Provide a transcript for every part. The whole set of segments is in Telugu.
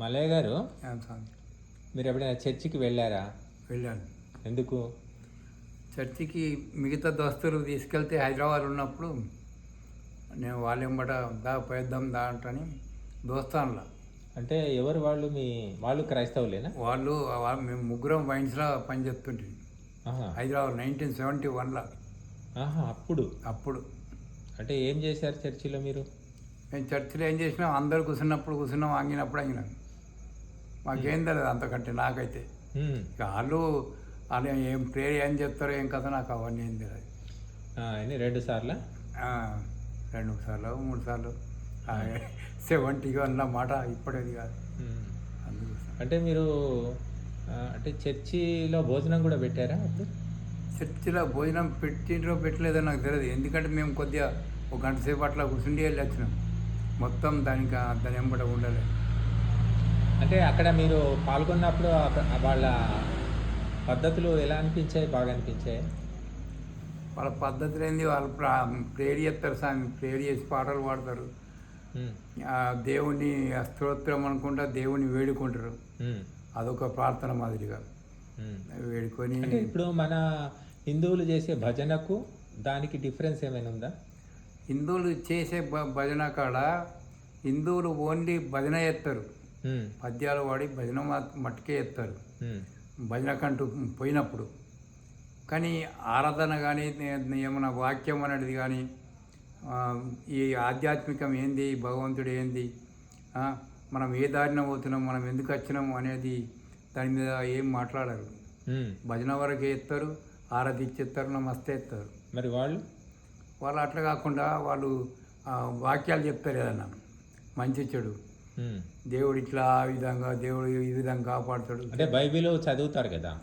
మలయ్య గారు స్వామి మీరు ఎప్పుడైనా చర్చికి వెళ్ళారా? వెళ్ళాను. ఎందుకు? చర్చికి మిగతా దోస్తులు తీసుకెళ్తే హైదరాబాద్ ఉన్నప్పుడు నేను వాళ్ళెంబట దా పోయిద్దాం దా అంటని దోస్తానులా. అంటే ఎవరు వాళ్ళు? మీ వాళ్ళు క్రైస్తవులేనా? వాళ్ళు వా- మేము ముగ్గురం వైన్స్లో పనిచేస్తుంటే ఆహా. హైదరాబాద్ నైన్టీన్ సెవెంటీ వన్లో. ఆహా అప్పుడు? అప్పుడు. అంటే ఏం చేశారు చర్చిలో మీరు? మేము చర్చిలో ఏం చేసినాం? అందరు కూర్చున్నప్పుడు కూర్చున్నాం ఆగినప్పుడు ఆగినాం. మాకేం తెలియదు అంతకంటే నాకైతే. ఇక వాళ్ళు వాళ్ళు ఏం ప్రేయర్ ఏం చెప్తారో ఏం కథ నాకు అవన్నీ ఏం తెలియదు. రెండు సార్లా? రెండు సార్లు మూడు సార్లు. సెవెంటీ అన్న మాట ఇప్పుడేది కాదు. అంటే మీరు అంటే చర్చిలో భోజనం కూడా పెట్టారా అప్పుడు? చర్చిలో భోజనం పెట్టిండ్రో పెట్టలేదో నాకు తెలియదు. ఎందుకంటే మేము కొద్దిగా ఒక గంట సేపు అట్లా కూర్చుండి వెళ్ళి వచ్చినాం మొత్తం దానికి దాని వెంబడ ఉండలేదు అంటే అక్కడ మీరు పాల్గొన్నప్పుడు వాళ్ళ పద్ధతులు ఎలా అనిపించాయి? బాగా అనిపించాయి? వాళ్ళ పద్ధతులు ఏంది వాళ్ళు ప్రా ప్రేయర్ చేస్తారు స్వామి ప్రేయర్ చేసి పాటలు పాడతారు. ఆ దేవుని స్తోత్రం అనుకుంటా దేవుని వేడుకుంటారు. అదొక ప్రార్థన మాదిరిగా. వేడుకొని ఇప్పుడు మన హిందువులు చేసే భజనకు దానికి డిఫరెన్స్ ఏమైనా ఉందా? హిందువులు చేసే భజన కాడ హిందువులు ఓన్లీ భజన చేస్తారు. పద్యాలు వాడి భజన మట్టుకే చేస్తారు. హ్మ్. భజనకంటూ పోయినప్పుడు. కానీ ఆరాధన కానీ ఏమైనా వాక్యం అనేది కానీ ఈ ఆధ్యాత్మికం ఏంది భగవంతుడు ఏంది మనం ఏ దారిన పోతున్నాం మనం ఎందుకు వచ్చినాము అనేది దాని మీద ఏం మాట్లాడరు. భజన వరకు ఎత్తారు ఆరాధించేస్తారు నమస్తే ఎత్తారు మరి వాళ్ళు? వాళ్ళు అట్లా కాకుండా వాళ్ళు వాక్యాలు చెప్తారు ఏదన్నా. మంచి చెడు. దేవుడు ఇట్లా ఆ విధంగా దేవుడు ఈ విధంగా కాపాడుతాడు. అంటే బైబిల్ చదువుతారు కదా?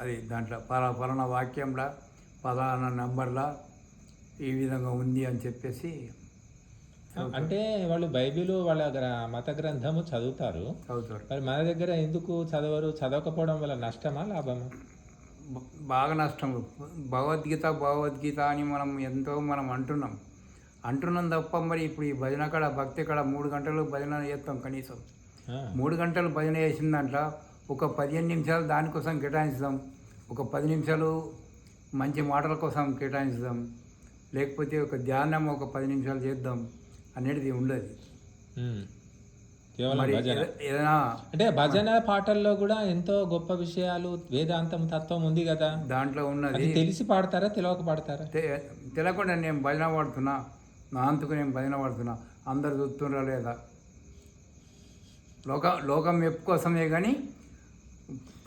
అది దాంట్లో పలా పలానా వాక్యంలా పలానా నంబర్లా ఈ విధంగా ఉంది అని చెప్పేసి అంటే వాళ్ళు బైబిల్ వాళ్ళ మత గ్రంథము చదువుతారు. చదువుతారు. మరి మన దగ్గర ఎందుకు చదవరు? చదవకపోవడం వల్ల నష్టమా లాభమా? బాగా నష్టం. భగవద్గీత భగవద్గీత అని మనం ఎంతో మనం అంటున్నాం. అంటున్నాం తప్ప మరి ఇప్పుడు ఈ భజన కాడ భక్తి కాడ మూడు గంటలు భజన చేస్తాం కనీసం. మూడు గంటలు భజన చేసిన దాంట్లో ఒక పదిహేను నిమిషాలు దానికోసం కేటాయిస్తాం ఒక పది నిమిషాలు మంచి మాటల కోసం కేటాయిస్తాం లేకపోతే ఒక ధ్యానం ఒక పది నిమిషాలు చేద్దాం అనేది ఉండదు. అంటే భజన పాటల్లో కూడా ఎంతో గొప్ప విషయాలు వేదాంతం తత్వం ఉంది కదా. దాంట్లో ఉన్నది. తెలిసి పాడతారా తెలియక పాడతారా? తెలియకుండా నేను భజన పడుతున్నా. నా అంతకు నేను భజన పడుతున్నా అందరు చూస్తుండ్రా లేదా? లోక లోకం మెప్పు కోసమే కానీ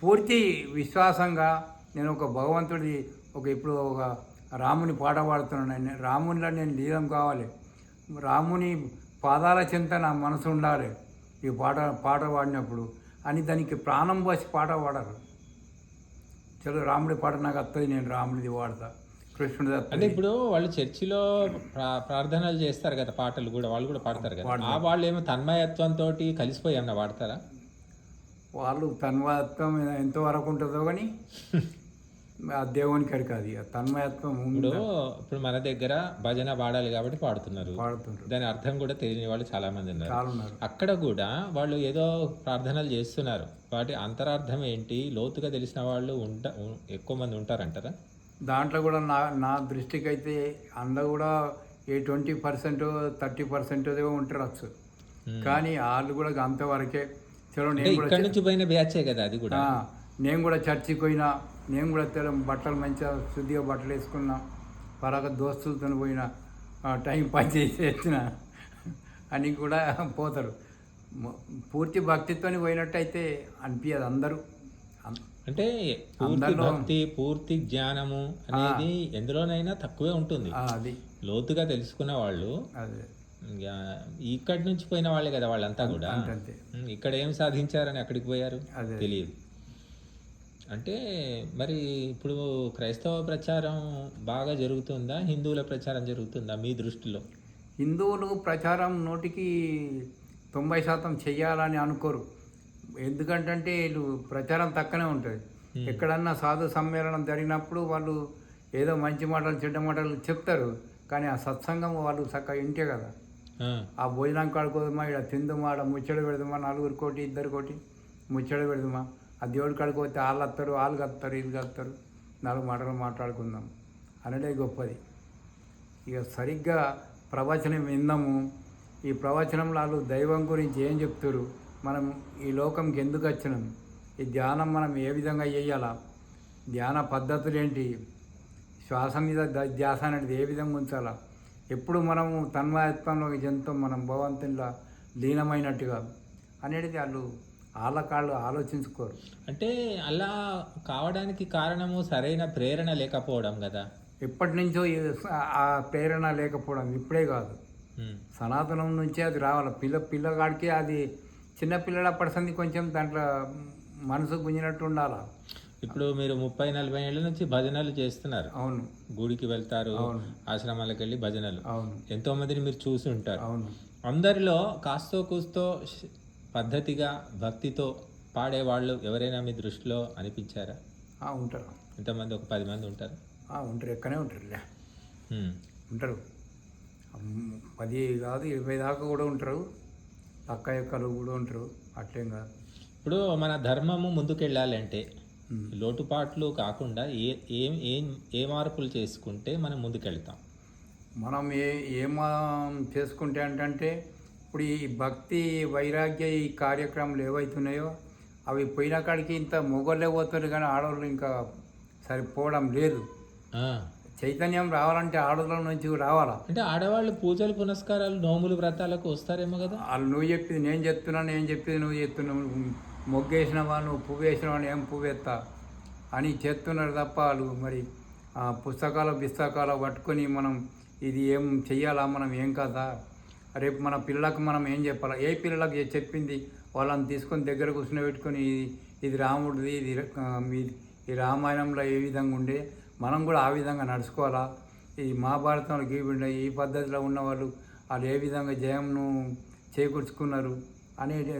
పూర్తి విశ్వాసంగా నేను ఒక భగవంతుడి ఒక ఇప్పుడు ఒక రాముని పాట పాడుతున్నాను నేను. రామునిలో నేను లీనం కావాలి. రాముని పాదాల చింత నా మనసు ఉండాలి. ఈ పాట పాట పాడినప్పుడు అని దానికి ప్రాణం పోసి పాట పాడరు. చలో రాముడి పాట నాకు వస్తుంది నేను రాముడిది వాడతా అంటే ఇప్పుడు వాళ్ళు చర్చిలో ప్రా- ప్రార్థనలు చేస్తారు కదా పాటలు కూడా వాళ్ళు కూడా పాడతారు కదా. ఆ వాళ్ళు ఏమో తన్మయత్వంతో కలిసిపోయి ఏమన్నా పాడతారా? వాళ్ళు తన్మయత్వం ఎంతవరకు ఉంటుందో కానీ ఆ అది ఆ తన్మయత్వం ఇప్పుడు ఇప్పుడు మన దగ్గర భజన పాడాలి కాబట్టి పాడుతున్నారు. దాని అర్థం కూడా తెలియని వాళ్ళు చాలా మంది ఉన్నారు అక్కడ కూడా వాళ్ళు ఏదో ప్రార్థనలు చేస్తున్నారు. వాటి అంతరార్థం ఏంటి? లోతుగా తెలిసిన వాళ్ళు ఉంట ఎక్కువ మంది ఉంటారంటారా? దాంట్లో కూడా నా నా దృష్టికి అయితే అందులో కూడా ఏ twenty percent thirty percent Hmm. కానీ వాళ్ళు కూడా అంతవరకే చలో నేను కూడా నుంచి పోయిన బ్యాచే కదా అది కూడా? నేను కూడా చర్చికి పోయినా నేను కూడా తెల బట్టలు మంచిగా శుద్ధిగా బట్టలు వేసుకున్నా పరాగా దోస్తులతో పోయినా టైం పాస్ చేసి వచ్చిన అని కూడా పోతారు. పూర్తి భక్తితో పోయినట్టయితే అనిపించదు అందరూ. అంటే పూర్తి భక్తి పూర్తి జ్ఞానము అనేది ఎందులోనైనా తక్కువే ఉంటుంది. అది. లోతుగా తెలుసుకున్న వాళ్ళు ఇక్కడి నుంచి పోయిన వాళ్ళే కదా వాళ్ళంతా కూడా. ఇక్కడ ఏం సాధించారని అక్కడికి పోయారు. తెలియదు. అంటే మరి ఇప్పుడు క్రైస్తవ ప్రచారం బాగా జరుగుతుందా? హిందువుల ప్రచారం జరుగుతుందా మీ దృష్టిలో? హిందువులు ప్రచారం నూటికి తొంభై శాతం చెయ్యాలని అనుకోరు. ఎందుకంటే వీళ్ళు ప్రచారం తక్కువనే ఉంటుంది. ఎక్కడన్నా సాధు సమ్మేళనం జరిగినప్పుడు వాళ్ళు ఏదో మంచి మాటలు చెడ్డ మాటలు చెప్తారు. కానీ ఆ సత్సంగం వాళ్ళు చక్కగా ఇంటే కదా. ఆ, భోజనం కాడుకోదమ్మా ఇక్కడ తిందుమా ఆడ ముచ్చట పెడదామా నలుగురు కోటి ఇద్దరు కోటి ముచ్చట పెడదామా ఆ దేవుడి కాడికి పోతే వాళ్ళు వస్తారు వాళ్ళు కత్తారు వీళ్ళు కత్తారు నాలుగు మాటలు మాట్లాడుకుందాం అనడే గొప్పది. ఇక సరిగ్గా ప్రవచనం విందాము. ఈ ప్రవచనంలో వాళ్ళు దైవం గురించి ఏం చెప్తారు? మనం ఈ లోకంకి ఎందుకు వచ్చినాం? ఈ ధ్యానం మనం ఏ విధంగా చేయాలా? ధ్యాన పద్ధతులు ఏంటి? శ్వాస మీద ధ్యాస అనేది ఏ విధంగా ఉంచాలా? ఎప్పుడు మనము తన్మయత్వంలోకి చెందుతాం మనం భగవంతునిలా లీనమైనట్టుగా అనేది వాళ్ళు వాళ్ళ కాళ్ళు ఆలోచించుకోరు. అంటే అలా కావడానికి కారణము సరైన ప్రేరణ లేకపోవడం కదా? ఎప్పటి నుంచో ఆ ప్రేరణ లేకపోవడం ఇప్పుడే కాదు. సనాతనం నుంచే అది రావాలి. పిల్ల పిల్లగాడికి అది చిన్న పిల్లలప్పటి సంది కొంచెం దాంట్లో మనసు గుంజినట్టు ఉండాలా? ఇప్పుడు మీరు ముప్పై నలభై ఏళ్ళ నుంచి భజనలు చేస్తున్నారు. అవును. గుడికి వెళ్తారు. ఆశ్రమాలకు వెళ్ళి భజనలు. అవును. ఎంతో మందిని మీరు చూసి ఉంటారు. అవును. అందరిలో కాస్తో కూస్తో పద్ధతిగా భక్తితో పాడేవాళ్ళు ఎవరైనా మీ దృష్టిలో అనిపించారా? ఉంటారు. ఎంతమంది? ఒక పది మంది ఉంటారు? ఉంటారు. ఎక్కనే ఉంటారులే. ఉంటారు. పది కాదు ఇరవై దాకా కూడా ఉంటారు. అక్క ఎక్కలు కూడా ఉంటారు. అట్లేం కాదు. ఇప్పుడు మన ధర్మము ముందుకెళ్ళాలంటే. లోటుపాట్లు కాకుండా ఏ ఏం ఏం ఏ మార్పులు చేసుకుంటే మనం ముందుకెళ్తాం? మనం ఏ ఏం చేసుకుంటే అంటే ఇప్పుడు ఈ భక్తి వైరాగ్య ఈ కార్యక్రమాలు ఏవైతున్నాయో అవి పోయిన కాడికి ఇంత మొగోళ్ళే పోతారు కానీ ఆడవాళ్ళు ఇంకా సరిపోవడం లేదు. చైతన్యం రావాలంటే ఆడవాళ్ళ నుంచి రావాలా? అంటే ఆడవాళ్ళు పూజలు పునస్కారాలు నోములు వ్రతాలకు వస్తారేమో కదా? వాళ్ళు నువ్వు చెప్పింది నేను చెప్తున్నా నేను చెప్పింది నువ్వు చెప్తున్నావు మొగ్గేసిన వాళ్ళు పువ్వు వేసిన వాళ్ళు ఏం పువ్వు ఎత్తా అని చేస్తున్నారు తప్ప వాళ్ళు మరి ఆ పుస్తకాలు పుస్తకాలు పట్టుకొని మనం ఇది ఏం చెయ్యాలా? మనం ఏం కదా? రేపు మన పిల్లలకు మనం ఏం చెప్పాలా? ఏ పిల్లలకు చెప్పింది? వాళ్ళని తీసుకొని దగ్గర కూర్చుని పెట్టుకొని ఇది ఇది రాముడిది ఇది ఈ రామాయణంలో ఏ విధంగా ఉండే? మనం కూడా ఆ విధంగా నడుచుకోవాలా? ఈ మహాభారతంలో గీబిండ ఈ పద్ధతిలో ఉన్నవాళ్ళు వాళ్ళు ఏ విధంగా జయంను చేకూర్చుకున్నారు అనేది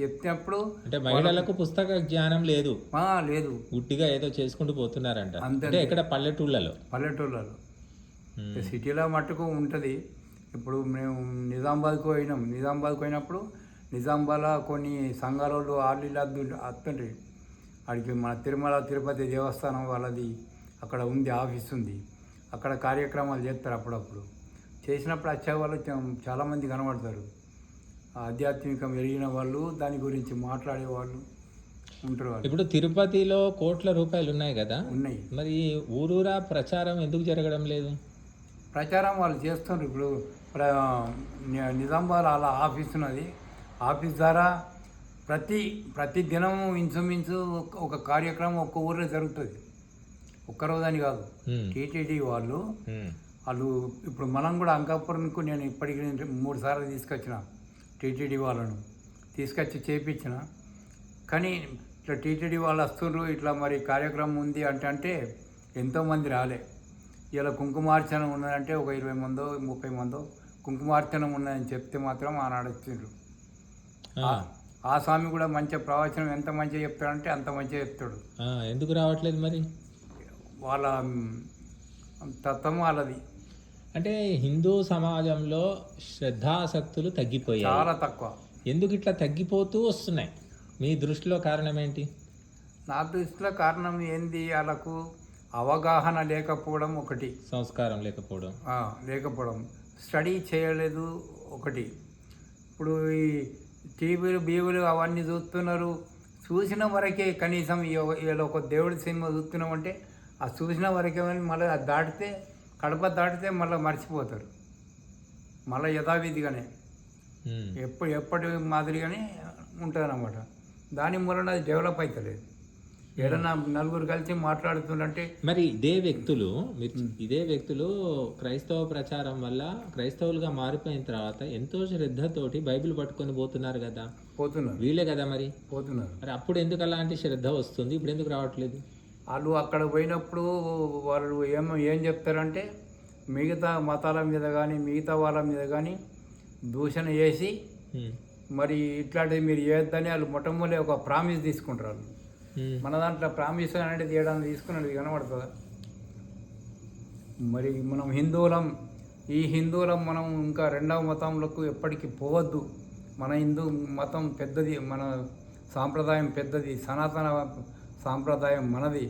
చెప్పినప్పుడు అంటే మహిళలకు పుస్తక జ్ఞానం లేదు. లేదు. గుట్టిగా ఏదో చేసుకుంటూ పోతున్నారంట. అంతే. అంటే ఇక్కడ పల్లెటూళ్ళలో. పల్లెటూళ్ళలో. సిటీలో మట్టుకు ఉంటుంది. ఇప్పుడు మేము నిజామాబాద్కు పోయినాం. నిజామాబాద్కు పోయినప్పుడు నిజామాబాద్లో కొన్ని సంఘాల వాళ్ళు అద్దు అత్తుండ్రి. అడిగి మన తిరుమల తిరుపతి దేవస్థానం వాళ్ళది. అక్కడ ఉంది ఆఫీస్ ఉంది. అక్కడ కార్యక్రమాలు చేస్తారు అప్పుడప్పుడు. చేసినప్పుడు వచ్చే వాళ్ళు చాలామంది కనబడతారు. ఆధ్యాత్మికం ఎరిగిన వాళ్ళు దాని గురించి మాట్లాడే వాళ్ళు. ఉంటారు ఇప్పుడు తిరుపతిలో కోట్ల రూపాయలు ఉన్నాయి కదా? ఉన్నాయి. మరి ఊరూరా ప్రచారం ఎందుకు జరగడం లేదు? ప్రచారం వాళ్ళు చేస్తున్నారు ఇప్పుడు ప్ర ని- నిజామాబాద్ అలా ఆఫీస్ ఉన్నది. ఆఫీస్ ద్వారా ప్రతి ప్రతి దినము ఇంచుమించు ఒక- ఒక కార్యక్రమం ఒక్క ఊర్లో జరుగుతుంది. ఒక్కరోజు అని కాదు టీటీడీ వాళ్ళు వాళ్ళు ఇప్పుడు మనం కూడా అంకాపురంకు నేను ఇప్పటికి మూడు సార్లు తీసుకొచ్చిన టీటీడీ వాళ్ళను. తీసుకొచ్చి చేపించిన. కానీ ఇట్లా టీటీడీ వాళ్ళు వస్తుండ్రు ఇట్లా మరి కార్యక్రమం ఉంది అంటే అంటే ఎంతోమంది రాలే. ఇలా కుంకుమార్చన ఉన్నదంటే ఒక ఇరవై మందో ముప్పై మందో కుంకుమార్చన ఉన్నదని చెప్తే మాత్రం ఆనాడు వచ్చిండ్రు. ఆ, స్వామి కూడా మంచిగా ప్రవచనం ఎంత మంచిగా చెప్తాడంటే అంత మంచిగా చెప్తాడు. ఎందుకు రావట్లేదు మరి? వాళ్ళ తత్వం వాళ్ళది. అంటే హిందూ సమాజంలో శ్రద్ధాసక్తులు తగ్గిపోయాయి. చాలా తక్కువ. ఎందుకు ఇట్లా తగ్గిపోతూ వస్తున్నాయి? మీ దృష్టిలో కారణం ఏంటి? నా దృష్టిలో కారణం ఏంది? వాళ్ళకు అవగాహన లేకపోవడం ఒకటి. సంస్కారం లేకపోవడం. లేకపోవడం. స్టడీ చేయలేదు ఒకటి. ఇప్పుడు ఈ టీవీలు బీవీలు అవన్నీ చూస్తున్నారు. చూసిన వరకే కనీసం ఈ ఒక దేవుడి సినిమా చూస్తున్నామంటే ఆ చూసిన వరకే మళ్ళీ అది దాటితే కడప దాటితే మళ్ళీ మర్చిపోతారు. మళ్ళీ యథావిధిగానే. ఎప్పుడు ఎప్పటి మాదిరిగానే ఉంటుంది దాని మూలన అది డెవలప్ అవుతలేదు ఏదన్నా నలుగురు కలిసి మాట్లాడుతుందంటే మరి ఇదే వ్యక్తులు ఇదే వ్యక్తులు క్రైస్తవ ప్రచారం వల్ల క్రైస్తవులుగా మారిపోయిన తర్వాత ఎంతో శ్రద్ధతోటి బైబిల్ పట్టుకొని పోతున్నారు కదా. పోతున్నారు. వీళ్ళే కదా మరి? పోతున్నారు. మరి అప్పుడు ఎందుకు అలాంటి శ్రద్ధ వస్తుంది? ఇప్పుడు ఎందుకు రావట్లేదు? వాళ్ళు అక్కడ పోయినప్పుడు వాళ్ళు ఏం ఏం చెప్తారంటే మిగతా మతాల మీద కానీ మిగతా వాళ్ళ మీద కానీ దూషణ చేసి. మరి ఇట్లాంటివి మీరు చేయొద్దని వాళ్ళు మొట్టమొదటి ఒక ప్రామిస్ తీసుకుంటారు వాళ్ళు. మన దాంట్లో ప్రామిస్ అనేది తీయడానికి తీసుకున్నది కనబడుతుందా మరి మనం హిందువులం ఈ హిందువులం మనం ఇంకా రెండవ మతంలోకి ఎప్పటికీ పోవద్దు మన హిందూ మతం పెద్దది మన సాంప్రదాయం పెద్దది సనాతన సాంప్రదాయం మనది.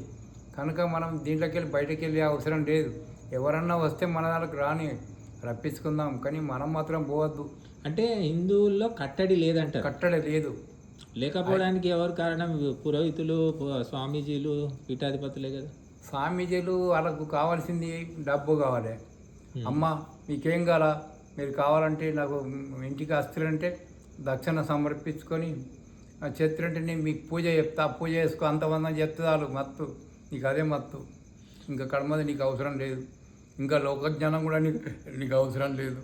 కనుక మనం దీంట్లోకి వెళ్ళి బయటకు వెళ్ళే అవసరం లేదు. ఎవరన్నా వస్తే మన దానికి రాని రప్పించుకుందాం. కానీ మనం మాత్రం పోవద్దు. అంటే హిందువుల్లో కట్టడి లేదంటారు. కట్టడి లేదు. లేకపోవడానికి ఎవరు కారణం? పురోహితులు స్వామీజీలు పీఠాధిపతులే కదా. స్వామీజీలు వాళ్ళకు కావాల్సింది డబ్బు కావాలి. అమ్మ మీకేం కావాలా? మీరు కావాలంటే నాకు ఇంటికి వస్తారంటే దక్షిణ సమర్పించుకొని నేను మీకు పూజ చెప్తా పూజ చేసుకో అంతమంది చెప్తారు మత్తు. నీకు అదే మత్తు. ఇంకా కడమది నీకు అవసరం లేదు. ఇంకా లోకజ్ఞానం కూడా నీకు నీకు అవసరం లేదు.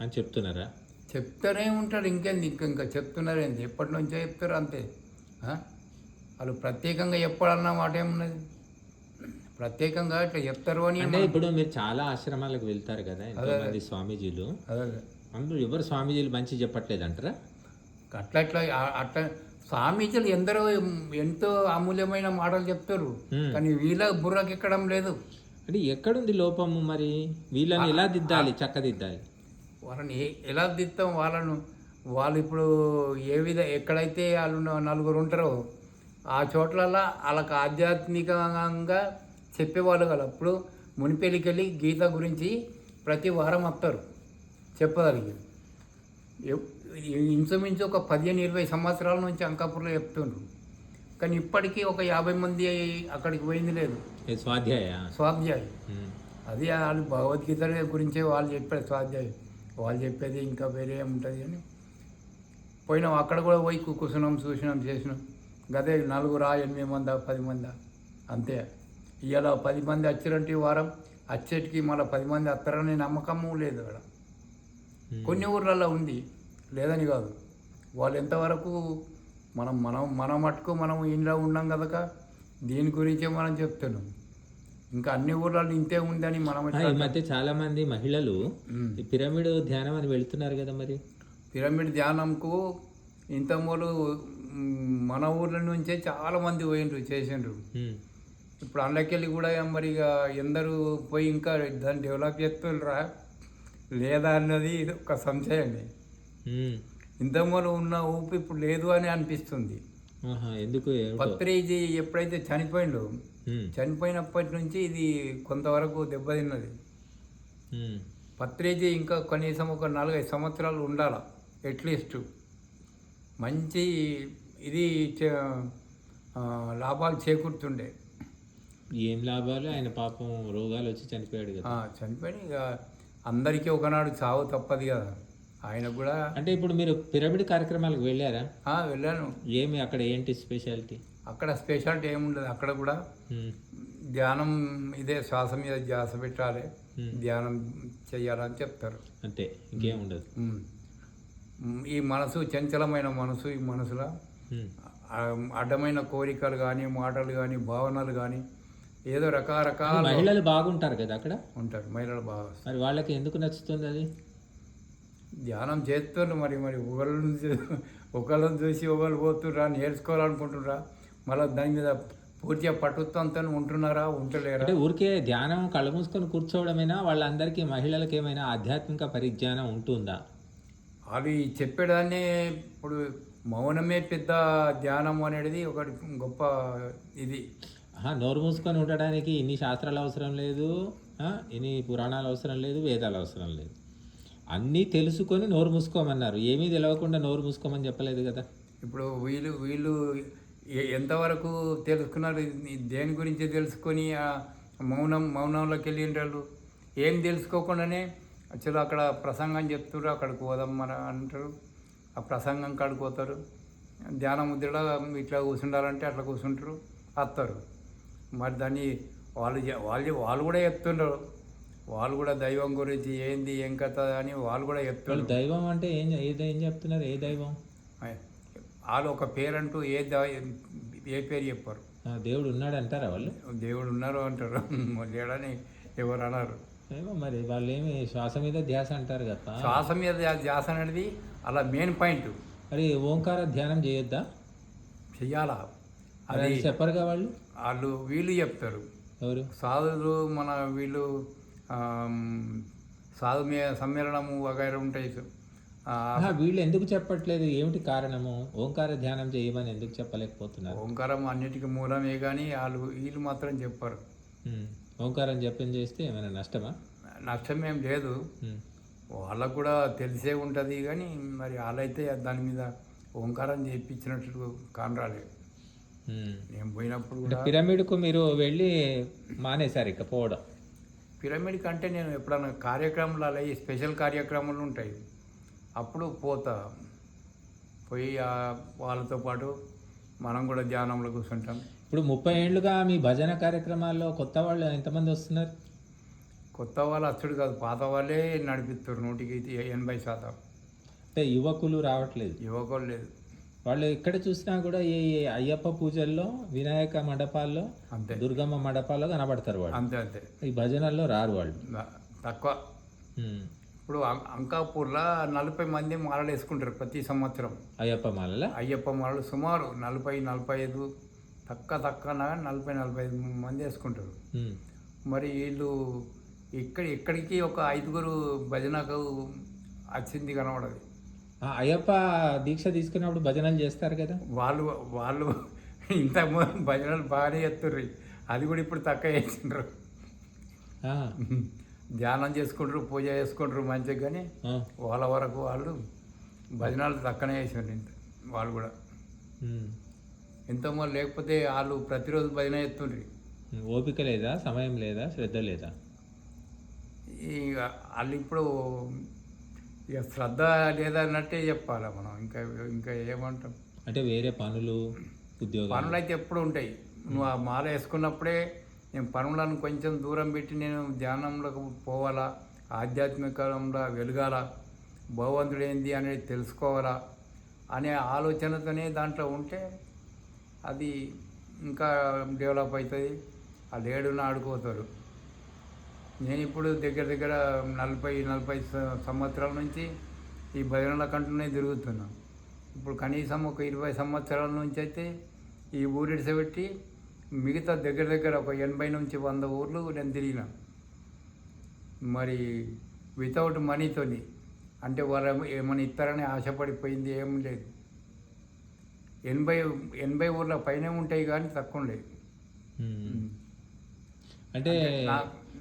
అని చెప్తున్నారా? చెప్తానే ఉంటాడు ఇంకేంది? ఇంకా ఇంకా చెప్తున్నారేంది ఎప్పటి నుంచో చెప్తారు అంతే? వాళ్ళు ప్రత్యేకంగా చెప్పాలన్న మాట ఏమున్నది? ప్రత్యేకంగా ఇట్లా చెప్తారు అని అంటే ఇప్పుడు మీరు చాలా ఆశ్రమాలకు వెళ్తారు కదా స్వామీజీలు. అదే అందులో ఎవరు స్వామీజీలు మంచి చెప్పట్లేదు అంటారా అట్లా అట్లా అట్లా స్వామీజీలు ఎందరో ఎంతో అమూల్యమైన మాటలు చెప్తారు. కానీ వీళ్ళ బుర్రకి ఎక్కడం లేదు. అంటే ఎక్కడుంది లోపము మరి? వీళ్ళని ఎలా దిద్దాలి చక్కదిద్దాలి? వాళ్ళని ఎలా దిద్దాం వాళ్ళను? వాళ్ళు ఇప్పుడు ఏ విధ ఎక్కడైతే వాళ్ళు నలుగురు ఉంటారో ఆ చోట్లలా వాళ్ళకి ఆధ్యాత్మికంగా చెప్పేవాళ్ళు కదా. అప్పుడు మునిపెళ్ళికి వెళ్ళి గీత గురించి ప్రతి వారం వస్తారు. చెప్పగలిగి ఎవ్- ఇంచుమించు ఒక పదిహేను ఇరవై సంవత్సరాల నుంచి అంకాపూర్లో చెప్తుండ్రు. కానీ ఇప్పటికీ ఒక యాభై మంది అక్కడికి పోయింది లేదు. స్వాధ్యాయ? స్వాధ్యాయం. అది వాళ్ళు భగవద్గీత గురించే వాళ్ళు చెప్పారు స్వాధ్యాయం. వాళ్ళు చెప్పేది ఇంకా వేరే ఉంటుంది అని. పోయినాం అక్కడ కూడా పోయి కూర్చున్నాం చూసినాం చేసినాం. గదే నలుగురా ఎనిమిది మందా పది మందా? అంతే. ఇవాళ పది మంది వచ్చారంటే వారం వచ్చేటికి మళ్ళీ పది మంది వస్తారని నమ్మకము లేదు అక్కడ. కొన్ని ఊర్లలో ఉంది. లేదని కాదు. వాళ్ళు ఎంతవరకు మనం మనం మన మటుకు మనం ఇంట్లో ఉన్నాం కనుక దీని గురించే మనం చెప్తున్నాం. ఇంకా అన్ని ఊర్లలో ఇంతే ఉందని మనం ఈ మధ్య చాలా మంది మహిళలు పిరమిడ్ ధ్యానం అని వెళ్తున్నారు కదా మరి? పిరమిడ్ ధ్యానంకు ఇంతమూలు మన ఊర్ల నుంచే చాలా మంది పోయిండ్రు చేసిండ్రు. ఇప్పుడు అందులోకెళ్ళి కూడా మరి ఇక ఎందరూ పోయి ఇంకా దాన్ని డెవలప్ చేస్తుండ్రా లేదా అన్నది ఇది ఒక సంశయమే. ఉమ్. ఇంతమూలు ఉన్న ఊపు ఇప్పుడు లేదు అని అనిపిస్తుంది ఎందుకు? పత్రేజీ ఎప్పుడైతే చనిపోయిండో ఉమ్. చనిపోయినప్పటి నుంచి ఇది కొంతవరకు దెబ్బతిన్నది ఉమ్. పత్రేజీ ఇంకా కనీసం ఒక నాలుగైదు సంవత్సరాలు ఉండాల అట్లీస్ట్ మంచి ఇది లాభాలు చేకూరుతుండే ఏం లాభాలు ఆయన పాపం రోగాలు వచ్చి చనిపోయాడు కదా చనిపోయి ఇక అందరికీ ఒకనాడు చావు తప్పదు కదా ఆయన కూడా అంటే ఇప్పుడు మీరు పిరమిడ్ కార్యక్రమాలకు వెళ్ళారా? వెళ్ళాను. ఏమి అక్కడ ఏంటి స్పెషాలిటీ? అక్కడ స్పెషాలిటీ ఏముండదు అక్కడ కూడా. ధ్యానం ఇదే శ్వాస మీద ధ్యాస పెట్టాలి. ధ్యానం చెయ్యాలని చెప్తారు. అంతే ఇంకేం ఉండదు. ఉమ్. ఉమ్, ఈ మనసు చంచలమైన మనసు ఈ మనసులో అడ్డమైన కోరికలు కానీ మాటలు కానీ భావనలు కానీ ఏదో రకరకాల మహిళలు బాగుంటారు కదా అక్కడ? ఉంటారు. మహిళలు బాగా మరి వాళ్ళకి ఎందుకు నచ్చుతుంది అది? ధ్యానం చేస్తుండ్రు మరి మరి ఒకళ్ళని చూ- ఒకళ్ళని చూసి ఒకళ్ళు పోతుండ్రా నేర్చుకోవాలనుకుంటున్నారా మళ్ళీ దాని మీద పూర్తిగా పట్టుత్వంతో ఉంటున్నారా ఉంటలేరా? అంటే ఊరికే ధ్యానం కళ్ళు మూసుకొని కూర్చోవడమేనా? వాళ్ళందరికీ మహిళలకు ఏమైనా ఆధ్యాత్మిక పరిజ్ఞానం ఉంటుందా? అవి చెప్పేదాన్ని ఇప్పుడు మౌనమే పెద్ద ధ్యానం అనేది ఒకటి గొప్ప ఇది. నోరు మూసుకొని ఉండడానికి ఇన్ని శాస్త్రాలు అవసరం లేదు ఇన్ని పురాణాలు అవసరం లేదు వేదాలు అవసరం లేదు. అన్నీ తెలుసుకొని నోరు మూసుకోమన్నారు. ఏమీ తెలియకుండా నోరు మూసుకోమని చెప్పలేదు కదా. ఇప్పుడు వీళ్ళు వీళ్ళు ఎంతవరకు తెలుసుకున్నారు? దేని గురించి తెలుసుకొని ఆ మౌనం మౌనంలోకి వెళ్ళిండ్రు ఏం తెలుసుకోకుండానే అసలు అక్కడ ప్రసంగం చెప్తున్నారు అక్కడికి పోదాం అంటారు. ఆ ప్రసంగం కాడికి పోతారు. ధ్యాన ముద్రలో ఇట్లా కూర్చుండాలంటే అట్లా కూర్చుంటారు వస్తారు మరి దాన్ని వాళ్ళు వాళ్ళు వాళ్ళు కూడా చెప్తుండ్రు. వాళ్ళు కూడా దైవం గురించి ఏంది ఏం కథ అని వాళ్ళు కూడా వాళ్ళు చెప్తుండ్రు దైవం అంటే ఏం ఏ ఏం చెప్తున్నారు? ఏ దైవం? వాళ్ళు ఒక పేరంటూ ఏ ఏ పేరు చెప్పారు. దేవుడు ఉన్నాడు అంటారా వాళ్ళు? దేవుడు ఉన్నారు అంటారు. లేడని ఎవరు అన్నారు ఏమో మరి వాళ్ళు ఏమి శ్వాస మీద ధ్యాస అంటారు కదా. శ్వాస మీద ధ్యా- ధ్యాస అనేది అలా మెయిన్ పాయింట్. మరి ఓంకార ధ్యానం చేయొద్దా? చెయ్యాలా? అది చెప్పరుగా వాళ్ళు? వాళ్ళు వీళ్ళు చెప్తారు. ఎవరు? సాధువులు మన వీళ్ళు ఆమ్, సాధు మే- సమ్మేళనము వగైరా ఉంటాయి. వీళ్ళు ఎందుకు చెప్పట్లేదు? ఏమిటి కారణము? ఓంకార ధ్యానం చేయమని ఎందుకు చెప్పలేకపోతున్నారు? ఓంకారం అన్నిటికీ మూలమే కానీ వాళ్ళు వీళ్ళు మాత్రం చెప్పారు. ఓంకారం జపం చేస్తే ఏమైనా నష్టమా? నష్టం ఏం లేదు. వాళ్ళకు కూడా తెలిసే ఉంటుంది కానీ మరి వాళ్ళైతే దాని మీద ఓంకారం చేయించినట్టు కానరాలేదు ఉమ్. నేను పోయినప్పుడు పిరమిడ్కు మీరు వెళ్ళి మానేశారు ఇక పోవడం. పిరమిడ్ కంటే నేను ఎప్పుడన్నా కార్యక్రమాలు ఈ స్పెషల్ కార్యక్రమాలు ఉంటాయి. అప్పుడు పోతా. పోయి వాళ్ళతో పాటు మనం కూడా ధ్యానంలో కూర్చుంటాం. ఇప్పుడు ముప్పై ఏళ్ళుగా మీ భజన కార్యక్రమాల్లో కొత్త వాళ్ళు ఎంతమంది వస్తున్నారు? కొత్త వాళ్ళు అచ్చుడు కాదు. పాత వాళ్ళే నడిపిస్తారు నూటికి ఎనభై శాతం. అంటే యువకులు రావట్లేదు. యువకులు లేదు వాళ్ళు ఎక్కడ చూసినా కూడా ఈ అయ్యప్ప పూజల్లో వినాయక మండపాల్లో అంతే. దుర్గమ్మ మండపాల్లో కనబడతారు వాళ్ళు. అంతే అంతే. ఈ భజనల్లో రారు వాళ్ళు. తక్కువ. ఇప్పుడు అంకాపూర్లో నలభై మంది మాలలు వేసుకుంటారు ప్రతి సంవత్సరం. అయ్యప్ప మాలల? అయ్యప్ప మాలలు సుమారు నలభై నలభై ఐదు తక్కువ తక్కువ నలభై నలభై ఐదు మంది వేసుకుంటారు. మరి వీళ్ళు ఇక్కడ ఇక్కడికి ఒక ఐదుగురు భజనకు వచ్చింది కనబడదు. అయ్యప్ప దీక్ష తీసుకున్నప్పుడు భజనలు చేస్తారు కదా. వాళ్ళు వాళ్ళు ఇంత భజనలు బాగానే చేస్తుర్రు. అది కూడా ఇప్పుడు తక్కువ చేసిండ్రు ఆ, ధ్యానం చేసుకుంటారు పూజ చేసుకుంటారు మంచిగా కానీ వాళ్ళ వరకు వాళ్ళు భజనాలు తక్కువనే చేసిండ్రు ఇంత వాళ్ళు కూడా. ఉమ్. ఎంతమంది లేకపోతే వాళ్ళు ప్రతిరోజు భజన చేస్తుండ్రు. ఓపిక లేదా సమయం లేదా శ్రద్ధ లేదా? ఇక వాళ్ళు ఇప్పుడు ఇక శ్రద్ధ లేదన్నట్టే చెప్పాలి మనం. ఇంకా ఇంకా ఏమంటాం? అంటే వేరే పనులు ఉద్యోగాలు? పనులు అయితే ఎప్పుడు ఉంటాయి. నువ్వు ఆ మాల వేసుకున్నప్పుడే నేను పనులను కొంచెం దూరం పెట్టి నేను ధ్యానంలోకి పోవాలా? ఆధ్యాత్మికంలో వెలగాల? భగవంతుడు ఏంది అనేది తెలుసుకోవాలా? అనే ఆలోచనతోనే దాంట్లో ఉంటే అది ఇంకా డెవలప్ అవుతుంది. ఆ లేడున ఆడుకోతారు నేను ఇప్పుడు దగ్గర దగ్గర నలభై నలభై సంవత్సరాల నుంచి ఈ భజనల కంటూనే తిరుగుతున్నాను ఇప్పుడు కనీసం ఒక ఇరవై సంవత్సరాల నుంచి అయితే ఈ ఊరిడిసబెట్టి మిగతా దగ్గర దగ్గర ఒక ఎనభై నుంచి వంద ఊర్లు నేను తిరిగిన. మరి వితౌట్ మనీతోని అంటే వాళ్ళు ఏమ- ఏమైనా ఇస్తారని ఆశపడిపోయింది ఏం లేదు. ఎనభై ఎనభై ఊర్ల పైనే ఉంటాయి కానీ తక్కువ లేదు. అంటే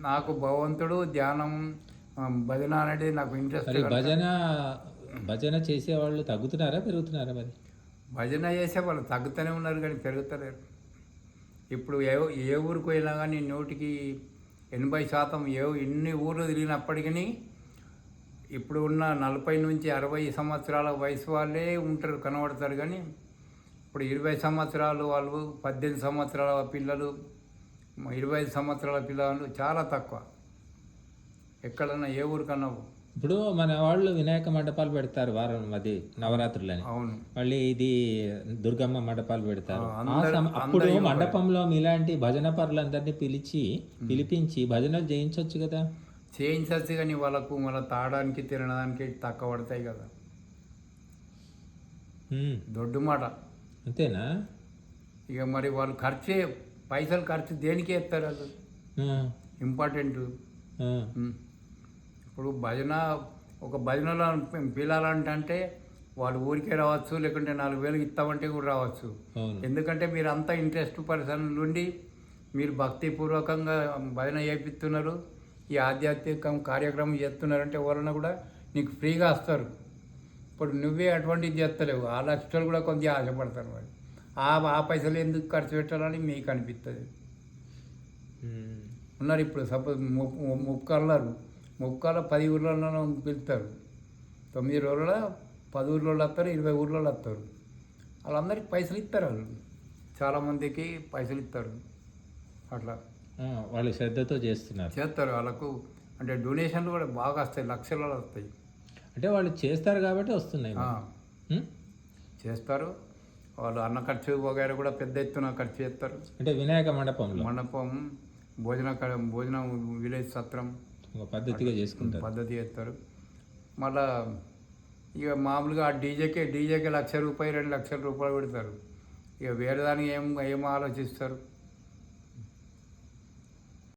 నాకు భగవంతుడు ధ్యానం భజన అనేది నాకు ఇంట్రెస్ట్ భజన భజన చేసేవాళ్ళు తగ్గుతున్నారా పెరుగుతున్నారా మరి? భజన చేసే వాళ్ళు తగ్గుతూనే ఉన్నారు కానీ పెరుగుతలేరు. ఇప్పుడు ఏ ఏ ఊరికి పోయినా కానీ నూటికి ఎనభై శాతం ఏ ఎన్ని ఊర్లు తిరిగినప్పటికీ ఇప్పుడు ఉన్న నలభై నుంచి అరవై సంవత్సరాల వయసు వాళ్ళే ఉంటారు కనబడతారు కానీ ఇప్పుడు ఇరవై సంవత్సరాలు వాళ్ళు పద్దెనిమిది సంవత్సరాల పిల్లలు ఇరవై ఐదు సంవత్సరాల పిల్లలు చాలా తక్కువ. ఎక్కడన్నా ఏ ఊరికన్నా. ఇప్పుడు మన వాళ్ళు వినాయక మండపాలు పెడతారు వారం అది నవరాత్రులని. అవును. మళ్ళీ ఇది దుర్గమ్మ మండపాలు పెడతారు. అప్పుడు. మండపంలో మీలాంటి భజన పరులందరినీ పిలిచి పిలిపించి భజనలు చేయించవచ్చు కదా? చేయించచ్చు కానీ వాళ్ళకు మళ్ళీ తాగడానికి తినడానికి తక్కువ పడతాయి కదా. దొడ్డు మాట. అంతేనా? ఇక మరి వాళ్ళు ఖర్చే పైసలు ఖర్చు దేనికి వాళ్ళు ఆ, ఇంపార్టెంట్. ఇప్పుడు భజన ఒక భజనలో పిలాలంటే అంటే వాళ్ళు ఊరికే రావచ్చు లేకుంటే నాలుగు వేలు ఇస్తామంటే కూడా రావచ్చు. ఎందుకంటే మీరు అంతా ఇంట్రెస్ట్ పర్సన్ నుండి మీరు భక్తిపూర్వకంగా భజన చేపిస్తున్నారు ఈ ఆధ్యాత్మిక కార్యక్రమం చేస్తున్నారంటే ఎవరన్నా కూడా నీకు ఫ్రీగా వస్తారు. ఇప్పుడు నువ్వే అటువంటిది చేస్తలేవు. ఆ లక్షలు కూడా కొంచెం ఆశపడతారు మరి ఆ ఆ పైసలు ఎందుకు ఖర్చు పెట్టాలని మీకు అనిపిస్తుంది. ఉన్నారు ఇప్పుడు సపోజ్ ముక్కన్నారు ముక్కల పది ఊర్లలో పిలుస్తారు తొమ్మిది రోజుల పది ఊర్లో వస్తారు ఇరవై ఊర్లో వస్తారు. వాళ్ళందరికీ పైసలు ఇస్తారు వాళ్ళు. చాలామందికి పైసలు ఇస్తారు అట్లా. వాళ్ళు శ్రద్ధతో చేస్తున్నారు. చేస్తారు. వాళ్ళకు అంటే డొనేషన్లు కూడా బాగా వస్తాయి. లక్షలలో వస్తాయి. అంటే వాళ్ళు చేస్తారు కాబట్టి వస్తున్నాయి? చేస్తారు. వాళ్ళు అన్న ఖర్చు వగైరా కూడా పెద్ద ఎత్తున ఖర్చు చేస్తారు. అంటే వినాయక మండపంలో? మండపం భోజన భోజనం విలేజ్ సత్రం. ఒక పద్ధతిగా చేసుకుంటారు. పద్ధతి చేస్తారు. మళ్ళా ఇక మామూలుగా ఆ డీజేకే డీజేకే లక్ష రూపాయలు రెండు లక్షల రూపాయలు పెడతారు. ఇక వేరే దానికి ఏం ఏం ఆలోచిస్తారు?